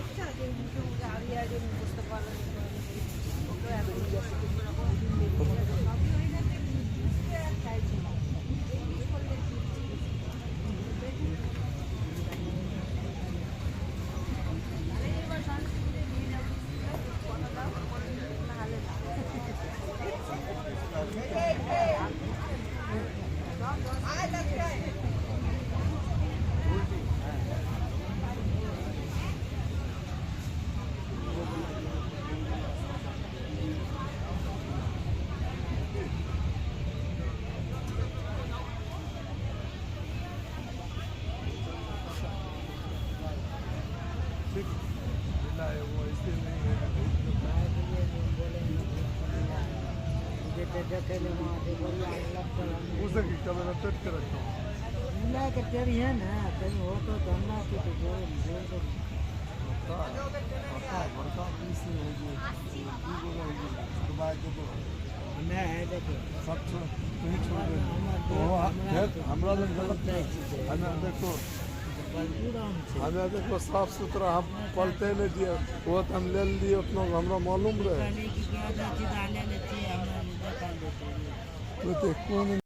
বাচ্চা যে মুখে মুখে मिला है वो इसलिए नहीं है उसे की कैमरा सेट कर रखा हूँ मिला के तेरी है ना कहीं हो तो धरना की तो ज़ोर ज़ोर दो बड़का बड़का पीस होगी दू गो रहेगी उसके बाद जो मैं है देखो सब छोड़ नहीं छोड़ दे हमरा लोग गलत नहीं हमें देखो हमें देखो साफ़ सुथरा हम पलते नहीं दिए। वो तो हम ले लिए उतना हमारा मालूम रहे।